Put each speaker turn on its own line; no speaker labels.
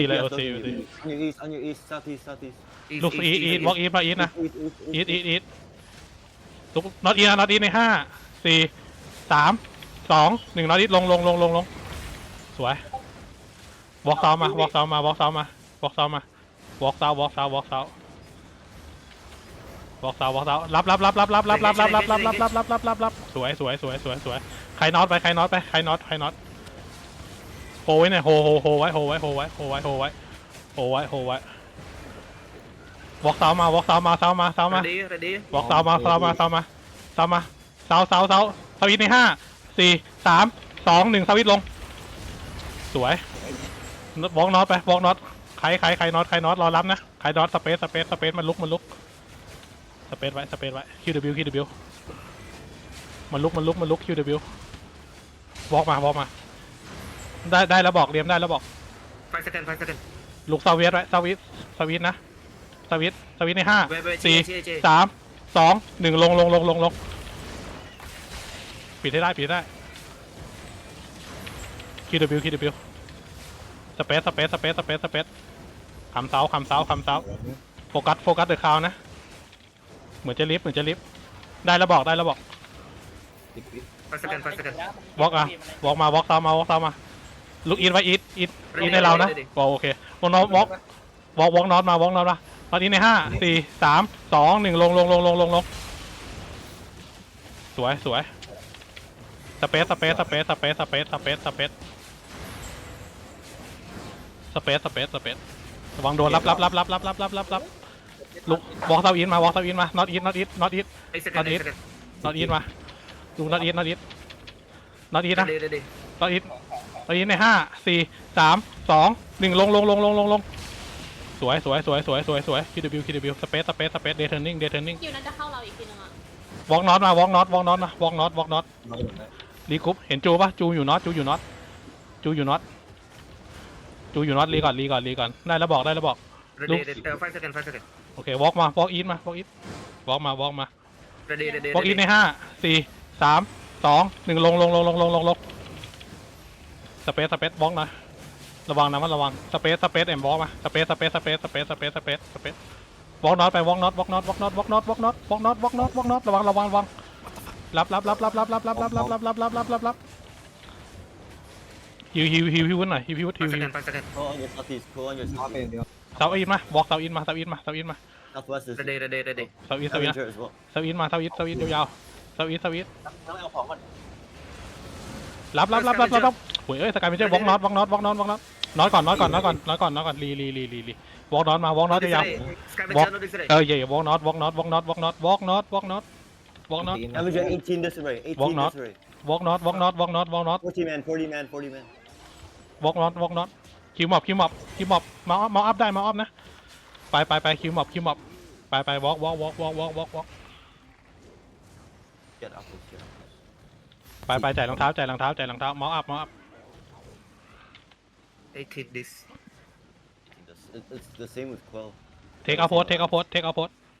ตีเลยโอ
Yes,
ซี
on
โอ
you.
ซี
On your east, on your east, southeast, southeast.
East,
ลูก
east,
อีท
east,
อีท
east.
บล็อกอีทมาอีทนะ
East, east, east,
อีท
east.
อีทอีทลุกน็อตอีทนะน็อตอีทในห้าสี่สามสองหนึ่งน็อตอีทลงลงลงลงลงสวยวอล์กเซามาวอล์กเซามาวอล์กเซามาวอล์กเซามาวอล์กเซาวอล์กเซาวอล์กเซาวอล์กเซาวอล์กเซารับรับรับรับรับรับรับรับรับรับรับรับรับรับรับรับสวยสวยสวยสวยสวยใครน็อตไปใครน็อตไปใครน็อตใครน็อต โฮไว้หน่อยโฮโฮโฮไว้โฮไว้โฮไว้โฮไว้โฮไว้โฮไว้โฮไว้วอล์กเซามาวอล์กเซามาเซามาเซามา
Ready, ready.
บอกเสามาเสามาเสามาเสามาเสาเสาเสาสวิตช์ในห้าสี่สามสองหนึ่งสวิตช์ลง สวยบล็อกน็อตไปบล็อกน็อตใครใครใครน็อตใครน็อตรอรับนะ ใครน็อตสเปซสเปซสเปซมันลุกมันลุก สเปซไว้สเปซไว้ QW QW มันลุกมันลุกมันลุก QW บล็อกมาบล็อกมา ได้ได้แล้วบอกเรียมได้แล้วบอก
Five second, five second.
ลุกสวิตช์ไว้สวิตช์สวิตช์นะสวิตช์สวิตช์ในห้า
Wait, wait,
สี่
J, J, J.
สามสองหนึ่งลงลงลงลงลงปิดให้ได้ปิดให้ได้ QW QW สเปซสเปซสเปซสเปซสเปซคำเสาคำเสาคำเสาโฟกัสโฟกัสเดอะคาวนะ เหมือนจะลิฟต์เหมือนจะลิฟต์ได้แล้วบอกได้แล้วบอก
Five second, five second.
วอล์กอะวอล์กมาวอล์กเสามาวอล์กเสามา ลุกอินไว้อินอินอินในเรานะบอกโอเควอล์กน็อตวอล์กวอล์กวอล์กน็อตมาวอล์กน็อตมาตอนนี้ในห้าสี่สามสองหนึ่งลงลงลงลงลงลงสวยสวยสเปซสเปซสเปซสเปซสเปซสเปซสเปซสเปซสเปซสเปซระวังโดนรับรับรับรับรับรับรับรับรับลุกวอล์กเซาอินมาวอล์กเซาอินมา not eat not eat not eat
Eight second, eight
Not
second.
not eat มาดู not eat not eat not eat นะ
Ready, ready.
ตอนนี้ตอน นี้ในห้าสี่สามสองหนึ่งลงลงลงลงลงลงสวยสวยสวยสวยสวยสวย QW QW สเปซสเปซสเปซเดทเทอร์นิ่งเดทเทอร์นิ่ง
คิวนั้นจะเข้าเราอีกทีนึงอะ
วอล์กน็อตมาวอล์กน็อตวอล์กน็อตนะวอล์กน็อตวอล์กน็อตรีกรุ๊ปเห็นจูปะจูอยู่น็อตจูอยู่น็อตจูอยู่น็อตจูอยู่น็อตรีก่อนรีก่อนรีก่อนได้แล้วบอกได้แล้วบอก
Ready,
Look.
ready. Uh, five second, five second.
โอเควอล์กมาวอล์กอีทมาวอล์กอีทวอล์กมาวอล์กมา
Ready, ready,
วอล์กอีท
ready.
ในห้าสี่สามสองหนึ่งลงลงลงลงลงลงลง สเปซสเปซวอล์กหน่อยระวังนะมันระวังสเปซสเปซเอ็มวอล์กมาสเปซสเปซสเปซสเปซสเปซสเปซสเปซวอล์กน็อตไปวอล์กน็อตวอล์กน็อตวอล์กน็อตวอล์กน็อตวอล์กน็อตวอล์กน็อตวอล์กน็อตวอล์กน็อตระวังระวังระวังรับรับรับรับรับรับรับรับรับรับรับรับรับรับฮิวฮิวฮิวฮิวหน่อยฮิวฮิวฮิว
Five
ฮิว
second, five second.
Pull on your southeast, pull on your southeast.
เซาอินมาวอล์กเซาอินมาเซาอินมาเซาอินมา
Southwest is
Ready, ready, ready.
เซาอินเซาอิน
Avenger as well.
เซาอินมาเซาอินเซาอินยาวๆเซาอินเซาอิน
ต้องเอาของก่อน
รับรับรับรับรับรับ โอ้ยเอ้ยสกายไม่ใช่วอล์กน็อตวอล์กน็อตวอล์กน็อตวอล์กน็อตน็อตก่อนน็อตก่อนน็อตก่อนน็อตก่อนน็อตก่อนรีรีรีรีรีวอล์กน็อตมาวอล์กน็อต
This
ยาว
way. Scavenger,
Walk.
no, this way.
ๆเออเย่วอล์กน็อตวอล์กน็อตวอล์กน็อตวอล์กน็อตวอล์กน็อตวอล์กน็อตวอล์กน็อต
Avenger 18 this way, 18
Walk not.
this way.
วอล์กน็อตวอล์กน็อตวอล์กน็อตวอล์กน็อต
40 man, 40 man, 40 man.
วอล์กน็อตวอล์กน็อตคิวมอบคิวมอบคิวมอบมาอัพมาอัพได้มาอัพนะไปไปไปคิวมอบคิวมอบไปไปวอล์กวอล์กวอล์กวอล์กวอล์กวอล์กวอล์ก
Get up this, get up this.
ไปไปจ่ายรองเท้าจ่ายรองเท้าจ่ายรองเท้ามาอัพมาอัพ
I keep this.
It's the same with Quell.
Take our port, take our port, take our port.